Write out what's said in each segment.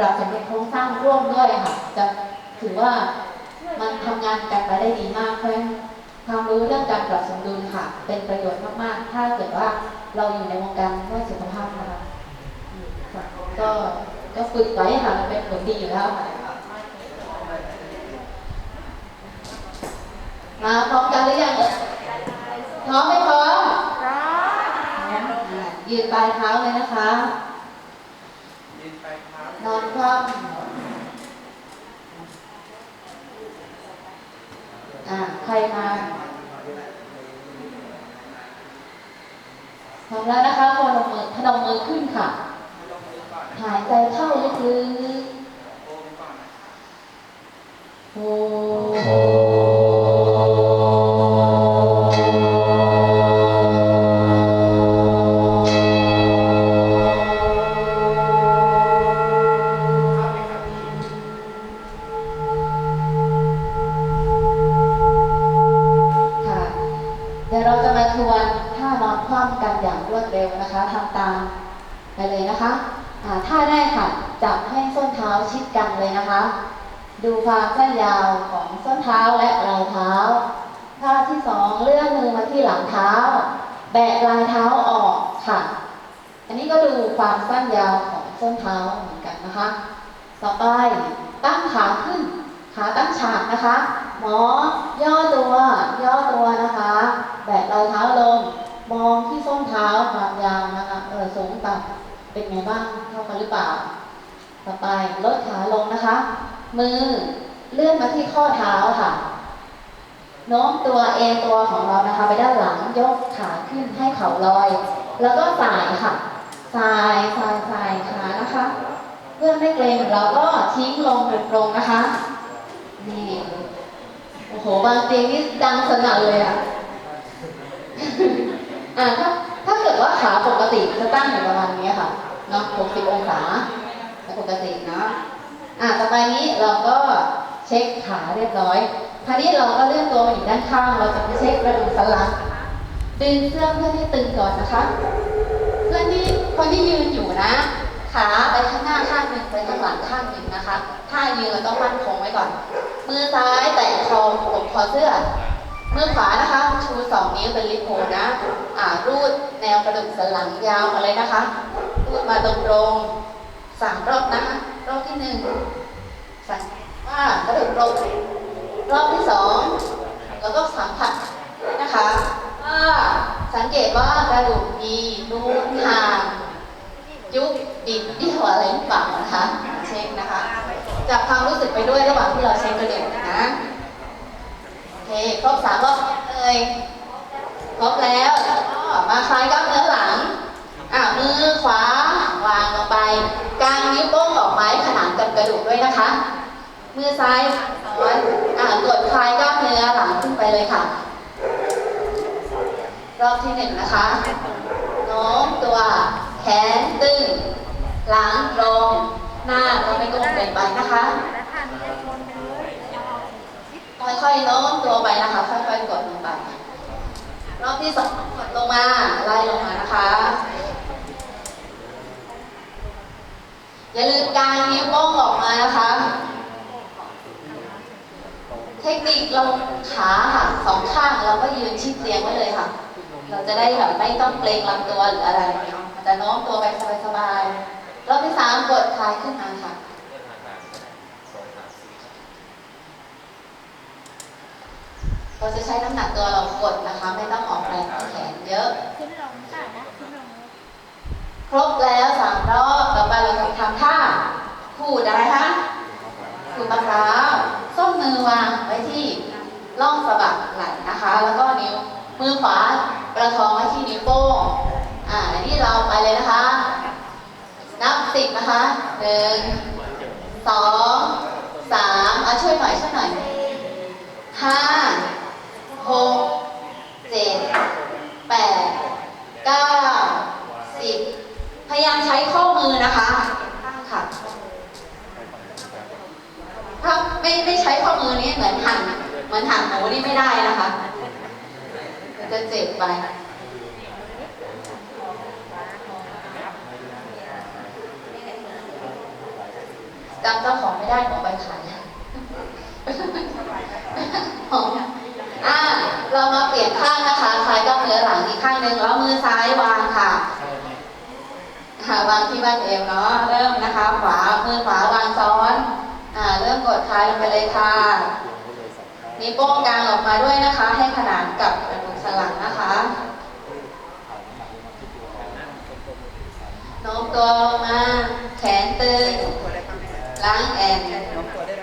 ปรับสมดุลโครงสร้างร่วมด้วยค่ะ จะถือว่ามันทำงานกันไปได้ดีมากเพราะฉะนั้นความรู้เรื่องการปรับสมดุลค่ะ เป็นประโยชน์มากๆ ถ้าเกิดว่าเราอยู่ในวงการด้านสุขภาพนะคะอืมค่ะก็ก็ฝึกไว้ค่ะมันเป็นผลดีอยู่แล้วค่ะมาพร้อมกันหรือยังเอ่ยพร้อมไหมพร้อมพร้อมยืนปลายเท้าเลยนะคะยืนไปครับ นอนคว่ำอ่าใครมาพร้อมแล้วนะคะพนมมือพนมมือขึ้นค่ะ หายใจเข้าลึกๆ นะคะ ดูความสั้นยาวของส้นเท้าและปลายเท้าท่าที่สองเลื่อนมือมาที่หลังเท้า แบะปลายเท้าออกค่ะ อันนี้ก็ดูความสั้นยาวของส้นเท้าเหมือนกันนะคะ ต่อไปตั้งขาขึ้น ขาตั้งฉากนะคะ หมอย่อตัว ย่อตัวนะคะ แบะปลายเท้าลง มองที่ส้นเท้าความยาวนะคะ เออสูงต่ำเป็นไงบ้าง เท่ากันหรือเปล่า ต่อไปลดขาลงนะคะ มือเลื่อนมาที่ข้อเท้าค่ะโน้มตัวเอตัวของเรานะคะ ไปด้านหลังยกขาขึ้นให้เข่าลอย แล้วก็สายค่ะสายสายสายขานะคะ เพื่อไม่เกรงเราก็ทิ้งลงตรงๆนะคะนี่โอ้โหบางเตียงนี่ดังสนั่นเลยอะอ่าถ้าถ้าเกิดว่าขาปกติจะตั้งอยู่ประมาณนี้ค่ะเนาะ60องศา ปกติเนาะอ่าต่อไปนี้เราก็เช็คขาเรียบร้อยคราวนี้เราก็เลื่อนตัวมาอยู่ด้านข้าง เราจะไปเช็คกระดูกสันหลังดึงเสื้อเพื่อนให้ตึงก่อนนะคะ เพื่อนที่คนที่ยืนอยู่นะ ขาไปข้างหน้าข้างหนึ่งไปข้างหลังข้างหนึ่งนะคะถ้ายืนเราต้องมั่นคงไว้ก่อน มือซ้ายแตะคอปกคอเสื้อ มือขวานะคะ ชูสองนิ้วเป็นลิโพนะ อ่ารูดแนวกระดูกสันหลังยาวมาเลยนะคะ รูดมาตรงๆ สามรอบนะคะรอบที่หนึ่งสังว่ากระดูกตรงรอบที่สองแล้วก็สัมผัสนะคะว่าสังเกตว่ากระดูกมีนูนห่างยุบบิดเบี้ยวอะไรหรือเปล่านะคะเช็คนะคะจับความรู้สึกไปด้วยระหว่างที่เราเช็คกระดูกนะโอเคครบสามรอบเลยครบแล้วมาคลายกล้าม ระดูกด้วยนะคะ มือซ้ายซ้อนอ่ากดคลายกล้ามเนื้อหลังขึ้นไปเลยค่ะ รอบที่หนึ่งนะคะโน้มตัวแขนตึง หลังตรงหน้าก็ไม่ก้มเกินไปนะคะค่อยๆโน้มตัวไปนะคะ ค่อยๆกดลงไป รอบที่สองกดลงมาไล่ลงมานะคะ อย่าลืมกางนิ้วโป้งออกมานะคะ เทคนิคลงขาค่ะสองข้างเราก็ยืนชิดเตียงไว้เลยค่ะ เราจะได้แบบไม่ต้องเกรงลำตัวหรืออะไรมันจะโน้มตัวไปสบายๆรอบที่สามกดคลายขึ้นมาค่ะเราจะใช้น้ำหนักตัวเรากดนะคะ ไม่ต้องออกแรงแขนเยอะขึ้นลงค่ะนะขึ้นลงครบแล้วสามรอบต่อไปเราจะทำท่า ขูดอะไรคะขูดมะพร้าวส้นมือวางไว้ที่ร่องสะบักไหล่นะคะ แล้วก็นิ้วมือขวาประคองไว้ที่นิ้วโป้งอ่าอันนี้เราไปเลยนะคะ นับสิบนะคะหนึ่งสองสามเอาช่วยหน่อยช่วยหน่อยห้าหกเจ็ดแปดเก้าสิบพยายามใช้ข้อมือนะคะ ถ้า ไม่ไม่ใช้ข้อมือนี้เหมือนหั่นเหมือนหั่นหมูนี่ไม่ได้นะคะมันจะเจ็บไปจำเจ้าของไม่ได้หมอไปขายหอมอ่าเรามาเปลี่ยนข้างนะคะคลายกล้ามเนื้อหลังอีกข้างหนึ่งแล้วมือซ้ายวางค่ะค่ะวางที่บ้านเอวเนาะเริ่มนะคะ ขวามือขวาวางซ้อน เริ่มกดคลายลงไปเลยค่ะ นิ้วโป้งกลางออกมาด้วยนะคะ ให้ขนานกับกระดูกสันหลังนะคะโน้มตัวมา แขนตึงตัวได้ปะล้างแอนน้องตัวได้ไ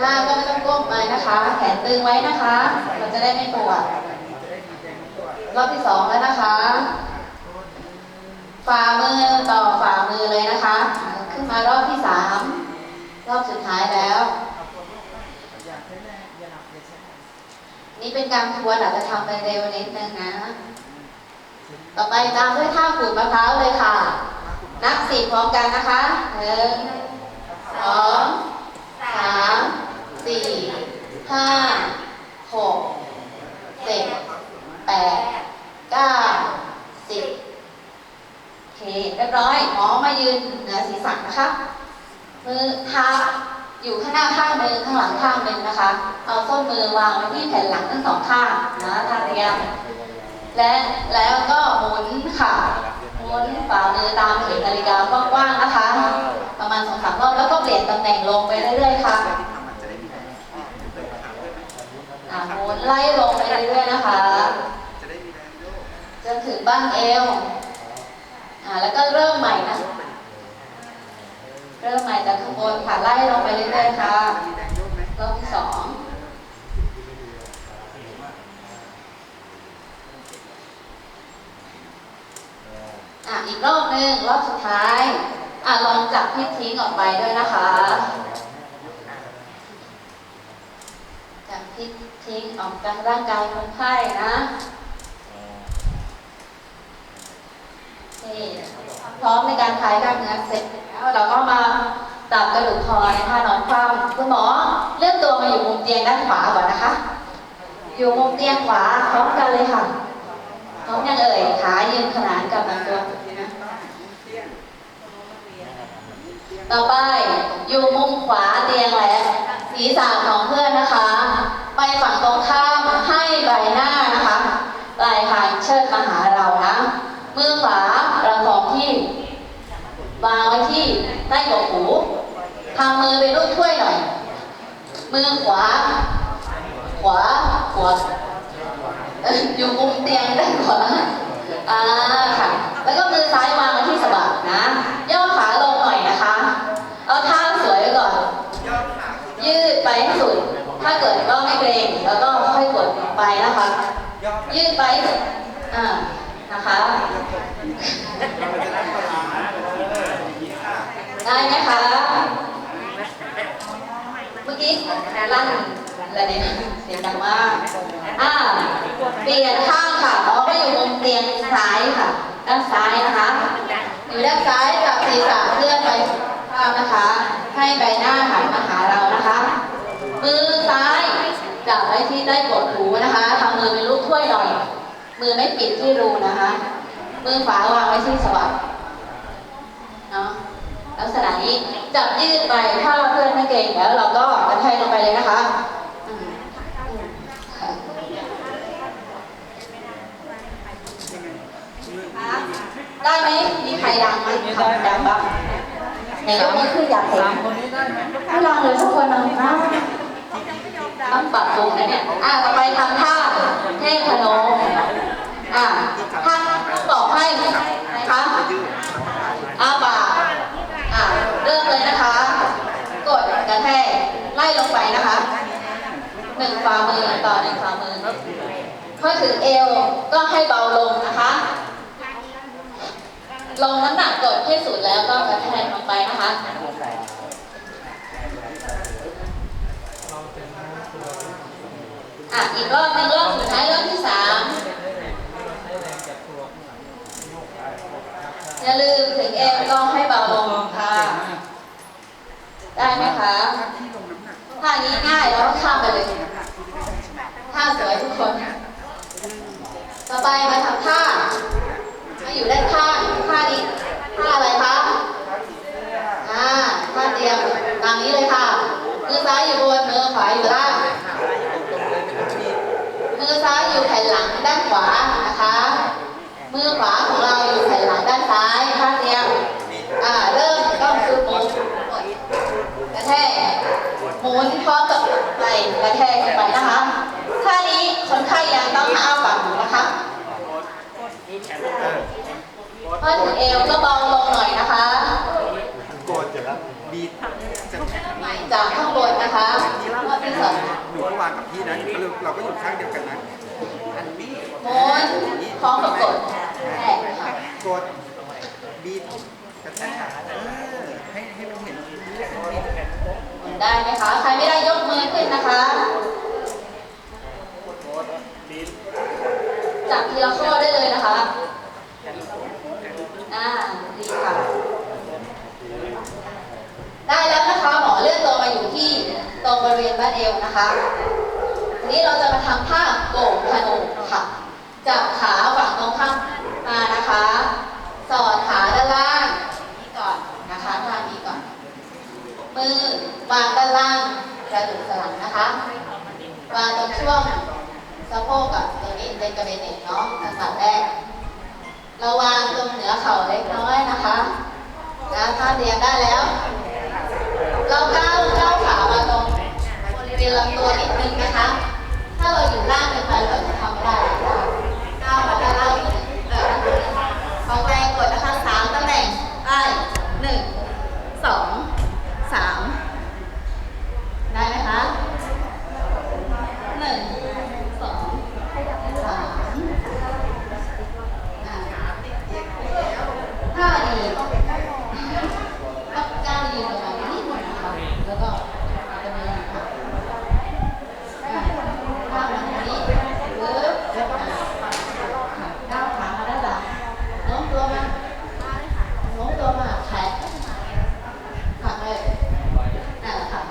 หน้าก็ไม่ต้องก้มไปนะคะ แขนตึงไว้นะคะ เราจะได้ไม่ปวดรงตัวรอบที่สองแล้วนะคะ ฝ่ามือต่อฝ่ามือเลยนะคะ ขึ้นมารอบที่สามร อบสุดท้ายแล้ว นี่เป็นการทวนอาจจะทำไปเร็วนิดนึงนะ ต่อไปตามด้วยท่าขูดมะพร้าวเลยค่ะ นับสิบพร้อมกันนะคะหนึ่งสองสามสี่ห้าหกเจ็ดแปดเก้าสิบโอเคเรียบร้อยหมอมายืนเหนือศีรษะนะคะ มือเท้าอยู่ข้างหน้าข้างหนึ่งข้างหลังข้างหนึ่งนะคะ เอาส้นมือวางไว้ที่แผ่นหลังทั้งสองข้างนะท่าเรียงและแล้วก็หมุนค่ะหมุนฝ่ามือตามเข็มนาฬิกากว้างๆนะคะ ประมาณสองสามรอบแล้วก็เปลี่ยนตำแหน่งลงไปเรื่อยๆค่ะหมุนไล่ลงไปเรื่อยๆนะคะจะได้มีแรงโยกจนถึงบ้างเอวอ่าแล้วก็เริ่มใหม่นะ เริ่มใหม่จากข้างบนค่ะไล่ลงไปเรื่อยๆค่ะรอบที่สองอะอีกรอบหนึ่งรอบสุดท้ายอะลองจับพิษทิ้งออกไปด้วยนะคะจับพิษทิ้งออกจากร่างกายคนไข้นะนี่ พร้อมในการคลายกล้ามเนื้อเสร็จแล้วเราก็มาจับกระดูกคอในท่านอนคว่ำคุณหมอเลื่อนตัวมาอยู่มุมเตียงด้านขวาก่อนนะคะ อยู่มุมเตียงขวาพร้อมกันเลยค่ะพร้อมยังเอ่ยขายืนขนานกับลำตัวนะเตี้ยงต่อไปอยู่มุมขวาเตียงและศีรษะของเพื่อนนะคะ ไปฝั่งตรงข้ามให้ใบหน้านะคะปลายคางเชิดมาหาเรานะ มือขวาประคองที่วางไว้ที่ ใต้กกหูทำมือเป็นรูปถ้วยหน่อย มือขวา ขวา ขวา อยู่มุมเตียงด้านขวาอ่าค่ะ แล้วก็มือซ้ายวางไว้ที่สะบักนะ ย่อขาลงหน่อยนะคะ เอาท่าสวยไว้ก่อน ยืดไปให้สุด ถ้าเกิดว่าไม่เกรง แล้วก็ค่อยกดลงไปนะคะ ยืดไป อ่า นะคะ ได้ไหมคะ เมื่อกี้ลั่นระเด็นเสียงดังมาก อ่า เปลี่ยนข้างค่ะเราก็อยู่มุมเตียงซ้ายค่ะ ด้านซ้ายนะคะ อยู่ด้านซ้ายกับศีรษะเคลื่อนไปข้างนะคะ ให้ใบหน้าหันมาหาเรานะคะ มือซ้ายจับไว้ที่ใต้กดหูนะคะทำมือเป็นลูกถ้วยหน่อย มือไม่ปิดที่รูนะคะ มือขวาวางไว้ที่สวัสดเนาะ ลักษณะนี้จับยืดไปถ้าเพื่อนไม่เก่งแล้วเราก็กระแทกลงไปเลยนะคะได้ไหมมีใครดังไหมดังบ้างไหนยกมือขึ้นอยากเห็นไม่ลองเลยทุกคนนะต้องปรับปรุงนะเนี่ย อะต่อไปทำท่าเทพพนมอะท่านบอกให้นะคะอาบากอะ เริ่มเลยนะคะ กดกระแทกไล่ลงไปนะคะหนึ่งฝ่ามือต่อหนึ่งฝ่ามือพอถึงเอวก็ให้เบาลงนะคะ ลงน้ำหนักกดให้สุดแล้วก็กระแทกลงไปนะคะอะอีกรอบหนึ่งรอบสุดท้ายรอบที่สาม อย่าลืมถึงเอวก็ให้เบาลงค่ะ ได้ไหมคะท่านี้ง่ายแล้วข้ามไปเลยน้ำหนักที่ได้ใช่ไหมท่าสวยทุกคน ต่อไปมาทำท่ามาอยู่ด้านข้างท่านี้ท่าอะไรคะอ่าท่าเตรียมต ซ้ายอยู่บน มือขวาอยู่ล่าง ขาอยู่ตรงๆเลยไม่ต้องชี้ มือซ้ายอยู่แผ่นหลังด้านขวานะคะ มือขวาของเราอยู่แผ่นหลังด้านซ้ายท่าเดียวอ่า เริ่มก็คือหมุนกระแทก หมุนพร้อมกับไหล่กระแทกขึ้นไปนะคะ ท่านี้คนไข้ยังต้องห้ามฝั่งหูนะคะ เออพอถึงเอวก็เบาลงหน่อยนะคะโกรธจะรับบีทจะจากข้างบนนะคะข้อที่สองหนูก็วางกับพี่นะเราเราก็อยู่ข้างเดียวกันนะอันนี้หมุนพร้อมกับกดแทกค่ะกดบีทกระแทกขาเออให้ให้มันเห็นให้มันเห็นหมุนได้ไหมคะ ใครไม่ได้ยกมือขึ้นนะคะ จับทีละข้อได้เลยนะคะอ่าดีค่ะ ได้แล้วนะคะหมอเลื่อนตัวมาอยู่ที่ตรงบริเวณบ้านเอวนะคะทีนี้เราจะมาทำท่าโก่งพนมค่ะจับขาฝั่งตรงข้ามมานะคะ สอดขาด้านล่างนี้ก่อนนะคะท่านี้ก่อน มือวางด้านล่างกระดูกสันหลังนะคะวางตรงช่วง สะโพกกับตรงนี้เป็นกระเบนเน็ตเนาะอันดับแรกเราวางตรงเหนือเข่าเล็กน้อยนะคะนะท่าเรียนได้แล้ว เราก้าวก้าวขามาตรงบริเวณลำตัวนิดนึงนะคะ ถ้าเราอยู่ล่างเกินไปเราจะทำไม่ได้นะคะก้าวมาด้านล่างนิดนึงเออเอาแรงกดนะคะสามตำแหน่งได้หนึ่งสองสามได้ไหมคะหนึ่งสองสามอ่าถ้าดี ก็ก้าวยืนประมาณนี้นะคะ แล้วก็จะมีค่ะอ่าก้าวมาทางนี้ปึ๊บแล้วก็ค่ะก้าวขามาด้านหลังโน้มตัวมาโน้มตัวมาแขนหัก เลยนั่นแหละค่ะ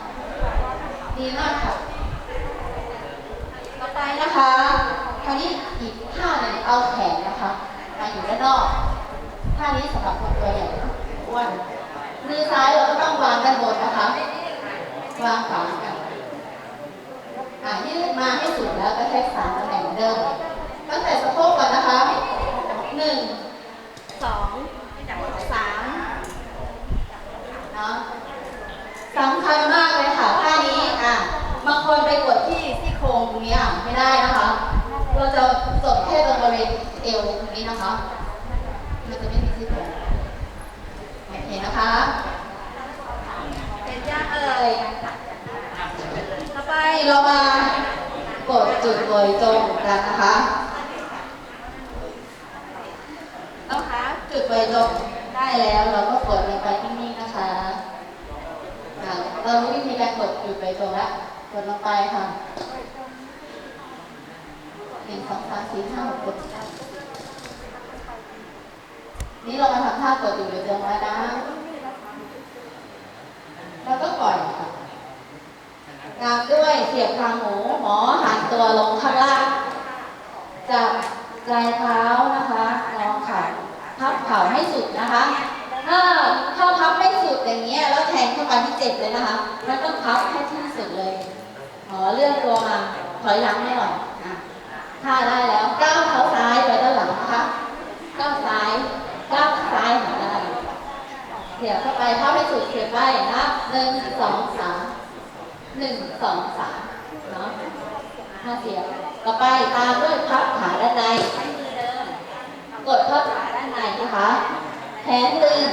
ดีมากค่ะต่อไปนะคะคราวนี้อีกท่าหนึ่งเอาแขนนะคะมาอยู่ด้านนอก ท่านี้สำหรับคนตัวใหญ่อ้ วนมือซ้ายเราก็ต้องวางด้านบนนะคะ วางขวากันอะยืดมาให้สุดแล้วก็แค่สามตำแหน่งเหมือนเดิม ตั้งแต่สะโพกก่อนนะคะหนึ่งสองสามเนาะสำคัญมากเลยค่ะท่านี้อะบางคนไปกดที่ซี่โครงตรงนี้อะไม่ได้นะคะ เราจะจบแค่ตรงบริเวณเอวตรงนี้นะคะ มันจะไม่มีซี่โครง โอ เคนะเป็นย่าเอ่ยต่อไปเรามากดจุดโดยตรงกันนะคะต้องคะจุดโดยตรงได้แล้วเราก็กดลงไปนิ่งๆนะคะเรารู้วิธีการกดจุดโดยตรงแล้วกดลงไปค่ะหนึ่งสองสามสี่ห้าหกกดนี่เรามาทำท่ากดอยู่เดี๋ยวเดิมแล้วนะ แล้วก็ปล่อยค่ะตามด้วยเสียบคางหมูหมอหันตัวลงข้างล่างจับปลายเท้านะคะรองเข่าพับเข่าให้สุดนะคะ ถ้าถ้าพับไม่สุดอย่างเงี้ยแล้วแทงเข้าไปที่เจ็บเลยนะคะ มันต้องพับให้ที่สุดเลยหมอเลื่อนตัวมาถอยหลังไม่หน่อยอะถ้าได้แล้วก้าวเท้าซ้ายไปด้านหลังนะคะก้าวซ้ายก้าวซ้ายหาได้ เสียบเข้าไปพับให้สุดเสียบไว้นะหนึ่งสองสามหนึ่งสองสามเนาะถ้าเสียบต่อไปตามด้วยพับขาด้านในใช้มือเดิมกดพับขาด้านในนะคะแขนตึง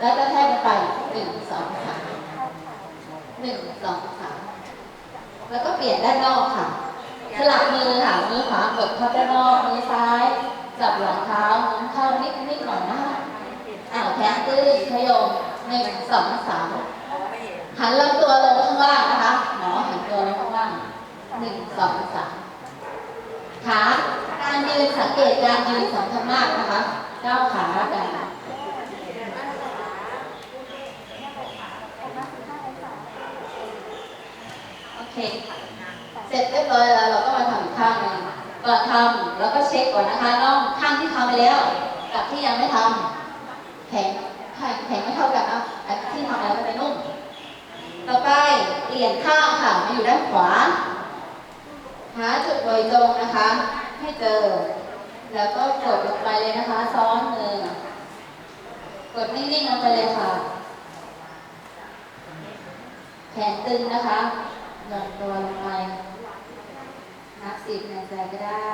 แล้วก็แทกกันไปหนึ่งสองสามหนึ่งสองสามแล้วก็เปลี่ยนด้านนอกค่ะ สลับมือค่ะมือขวากดเข้าด้านนอกมือซ้ายจับหลังเท้าหมุนเข้านิดนิดหน่อยนะคะ อาวแขนตื้นขยมหนึ่งสองสามหันลำตัวลงข้างล่างนะคะ หมอหันตัวลงข้างล่างหนึ่งสองสามขาการยืนสังเกตการยืนสำคัญมากนะคะก้าวขากันโอเค เสร็จเรียบร้อยแล้วเราก็มาทำข้างนึงก่อนทำแล้วก็เช็คก่อนนะคะน้องข้างที่ทำไปแล้ว กับที่ยังไม่ทำ แข็งแข็งไม่เท่ากันนะอันที่ทำแล้วมันจะนุ่ม ต่อไปลี่ยนข้างค่ะ มาอยู่ด้านขวา หาจุดโดยตรงนะคะ ให้เจอ แล้วก็กดลงไปเลยนะคะ ซ้อนมือกดนิ่งๆลงไปเลยค่ะ แขนตึงนะคะหย่อนตัวลงไป นับสิบในใจก็ได้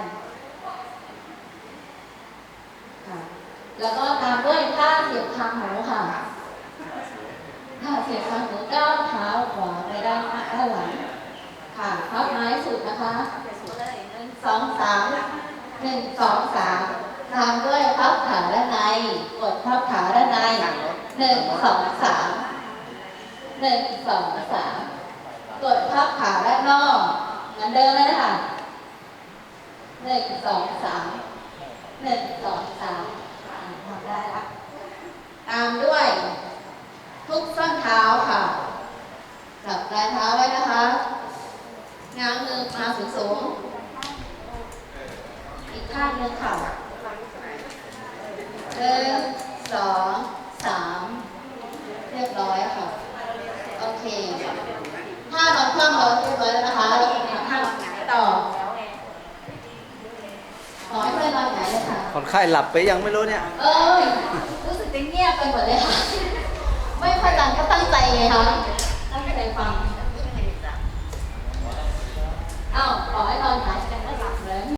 ค่ะ แล้วก็ตามด้วยท่าเสียบคางหูค่ะท่าเสียบคางหูก้าวเท้าขวาไปด้านหน้าด้านหลังค่ะพับไม้สุดนะคะหนึ่งสองสามหนึ่งสองสามตามด้วยพับขาด้านในกดพับขาด้านในหนึ่งสองสามหนึ่งสองสามกดพับขาด้านนอกเหมือนเดิมเลยนะคะหนึ่งสองสามหนึ่งสองสาม ได้ละตามด้วย ทุกส้นเท้าค่ะจับปลายเท้าไว้นะคะง้างมือมาสูงสูงๆอีกข้างหนึ่งค่ะหนึ่งสองสามเรียบร้อยค่ะ โอเคถ้านอนคว่ำเราเรียบร้อยแล้วนะคะเราจะนอนหงาต่อขอให้เพื่อน คนไข้หลับไปยังไม่รู้เนี่ย เออรู้สึกจะเงียบไปหมดเลยค่ะ ไม่ค่อยดังก็ตั้งใจไงคะตั้งใจฟังอ้าวขอให้นอนหาย